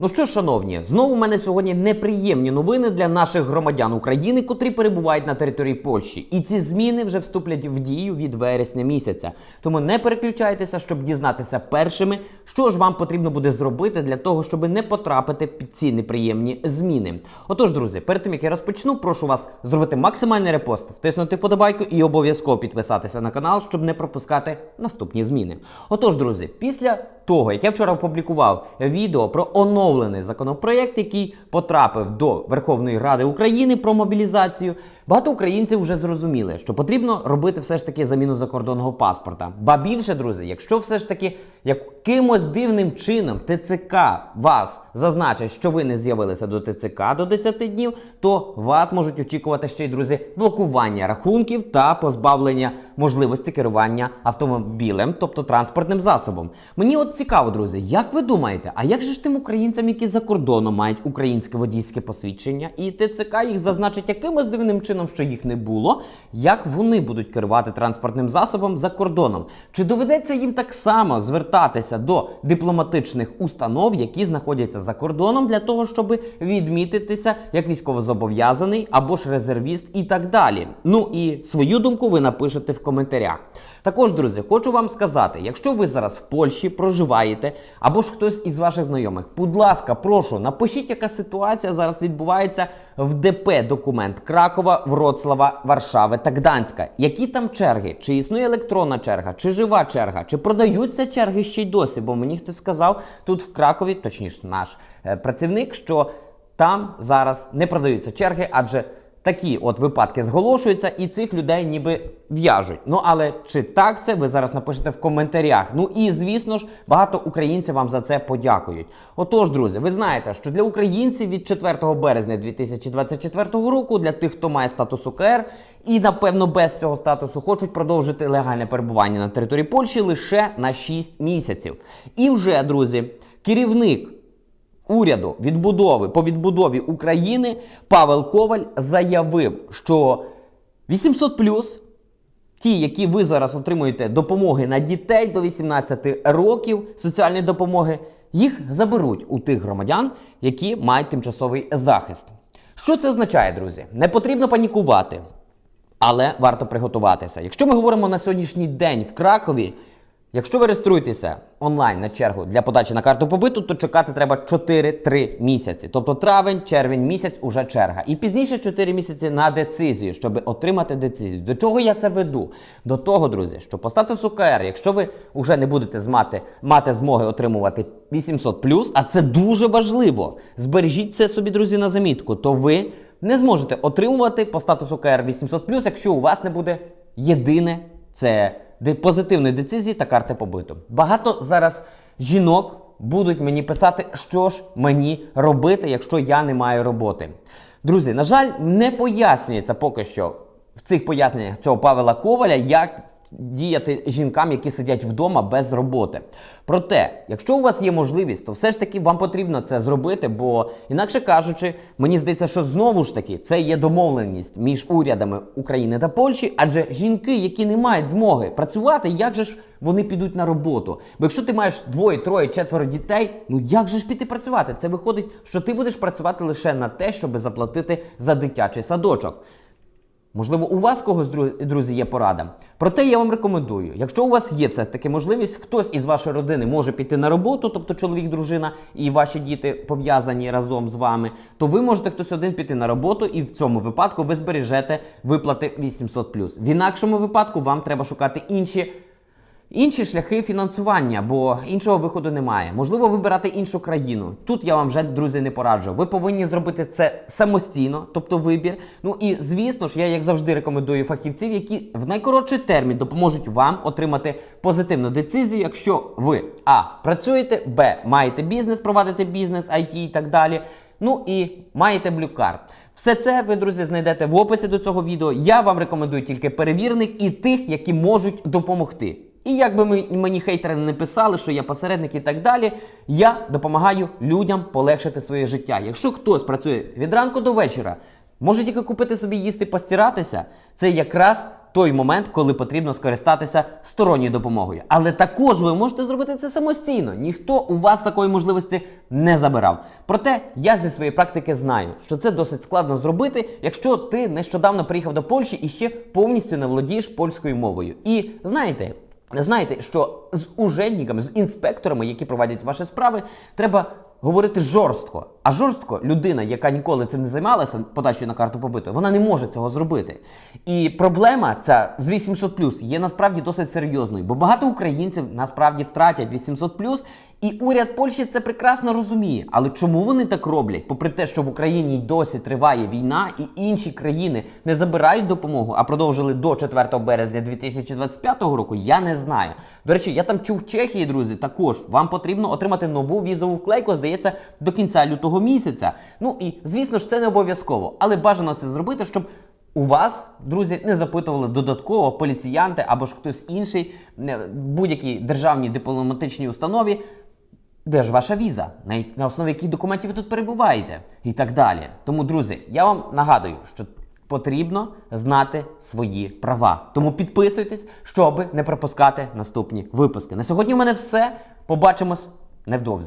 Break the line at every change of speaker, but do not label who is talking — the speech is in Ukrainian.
Ну що, ж, шановні, знову в мене сьогодні неприємні новини для наших громадян України, котрі перебувають на території Польщі. І ці зміни вже вступлять в дію від вересня місяця. Тому не переключайтеся, щоб дізнатися першими, що ж вам потрібно буде зробити для того, щоб не потрапити під ці неприємні зміни. Отож, друзі, перед тим як я розпочну, прошу вас зробити максимальний репост, втиснути вподобайку і обов'язково підписатися на канал, щоб не пропускати наступні зміни. Отож, друзі, після того, як я вчора опублікував відео про оновлений законопроект, який потрапив до Верховної Ради України про мобілізацію, багато українців вже зрозуміли, що потрібно робити все ж таки заміну закордонного паспорта. Ба більше, друзі, якщо все ж таки якимось дивним чином ТЦК вас зазначить, що ви не з'явилися до ТЦК до 10 днів, то вас можуть очікувати ще й друзі блокування рахунків та позбавлення можливості керування автомобілем, тобто транспортним засобом. Мені от цікаво, друзі, як ви думаєте, а як же ж тим українцям, які за кордоном мають українське водійське посвідчення, і ТЦК їх зазначить якимось дивним чином, що їх не було, як вони будуть керувати транспортним засобом за кордоном? Чи доведеться їм так само звертатися до дипломатичних установ, які знаходяться за кордоном, для того, щоб відмітитися як військовозобов'язаний або ж резервіст і так далі? Ну і свою думку ви напишете в коментарях. Також, друзі, хочу вам сказати, якщо ви зараз в Польщі проживаєте, або ж хтось із ваших знайомих, будь ласка, прошу, напишіть, яка ситуація зараз відбувається в ДП документ Кракова, Вроцлава, Варшави та Гданська. Які там черги? Чи існує електронна черга, чи жива черга, чи продаються черги ще й досі? Бо мені хтось сказав тут в Кракові, точніше, наш е, працівник, що там зараз не продаються черги, адже такі от випадки зголошуються, і цих людей ніби в'яжуть. Ну але чи так це ви зараз напишете в коментарях? Ну і звісно ж, багато українців вам за це подякують. Отож, друзі, ви знаєте, що для українців від 4 березня 2024 року, для тих, хто має статус УКР, і напевно без цього статусу хочуть продовжити легальне перебування на території Польщі лише на 6 місяців. І вже, друзі, керівник уряду відбудови по відбудові України Павел Коваль заявив, що 800 плюс. ті, які ви зараз отримуєте допомоги на дітей до 18 років соціальної допомоги, їх заберуть у тих громадян, які мають тимчасовий захист. Що це означає, друзі? Не потрібно панікувати. Але варто приготуватися. Якщо ми говоримо на сьогоднішній день в Кракові, якщо ви реєструєтеся онлайн на чергу для подачі на карту побиту, то чекати треба 4-3 місяці. Тобто травень, червень місяць уже черга. І пізніше 4 місяці на децизію, щоб отримати децизію. До чого я це веду? До того, друзі, що по статусу КР, якщо ви вже не будете змати, мати змоги отримувати 800 а це дуже важливо. Збережіть це собі, друзі, на замітку, то ви не зможете отримувати по статусу КР 800 якщо у вас не буде єдине це позитивної децизії та карти побиту. Багато зараз жінок будуть мені писати, що ж мені робити, якщо я не маю роботи. Друзі, на жаль, не пояснюється поки що в цих поясненнях цього Павела Коваля, як діяти жінкам, які сидять вдома без роботи. Проте, якщо у вас є можливість, то все ж таки вам потрібно це зробити, бо інакше кажучи, мені здається, що знову ж таки це є домовленість між урядами України та Польщі, адже жінки, які не мають змоги працювати, як же ж вони підуть на роботу? Бо якщо ти маєш двоє, троє, четверо дітей, ну як же ж піти працювати? Це виходить, що ти будеш працювати лише на те, щоб заплатити за дитячий садочок. Можливо, у вас когось друзі є порада. Проте я вам рекомендую, якщо у вас є все таки можливість, хтось із вашої родини може піти на роботу, тобто чоловік, дружина і ваші діти пов'язані разом з вами, то ви можете хтось один піти на роботу, і в цьому випадку ви збережете виплати 800 В інакшому випадку вам треба шукати інші. Інші шляхи фінансування, бо іншого виходу немає. Можливо, вибирати іншу країну. Тут я вам вже, друзі, не пораджу. Ви повинні зробити це самостійно, тобто вибір. Ну і звісно ж, я як завжди рекомендую фахівців, які в найкоротший термін допоможуть вам отримати позитивну децизію, якщо ви а працюєте, б маєте бізнес, провадите бізнес, IT і так далі. Ну і маєте блюкарт. Все це ви, друзі, знайдете в описі до цього відео. Я вам рекомендую тільки перевірених і тих, які можуть допомогти. І як би мені хейтери не писали, що я посередник і так далі, я допомагаю людям полегшити своє життя. Якщо хтось працює від ранку до вечора, може тільки купити собі їсти, постиратися, це якраз той момент, коли потрібно скористатися сторонньою допомогою. Але також ви можете зробити це самостійно. Ніхто у вас такої можливості не забирав. Проте я зі своєї практики знаю, що це досить складно зробити, якщо ти нещодавно приїхав до Польщі і ще повністю не володієш польською мовою. І знаєте. Знаєте, що з уженниками, з інспекторами, які проводять ваші справи, треба говорити жорстко. А жорстко людина, яка ніколи цим не займалася, подачею на карту побиту, вона не може цього зробити. І проблема ця з 800 є насправді досить серйозною, бо багато українців насправді втратять 800 і уряд Польщі це прекрасно розуміє. Але чому вони так роблять? Попри те, що в Україні й досі триває війна, і інші країни не забирають допомогу, а продовжили до 4 березня 2025 року, я не знаю. До речі, я там чув Чехії, друзі, також вам потрібно отримати нову візову вклейку, здається, до кінця лютого місяця. Ну і звісно ж, це не обов'язково, але бажано це зробити, щоб. У вас, друзі, не запитували додатково поліціянти або ж хтось інший е, в будь-якій державній дипломатичній установі, де ж ваша віза, на, основі яких документів ви тут перебуваєте, і так далі. Тому, друзі, я вам нагадую, що потрібно знати свої права. Тому підписуйтесь, щоб не пропускати наступні випуски. На сьогодні у мене все. Побачимось невдовзі.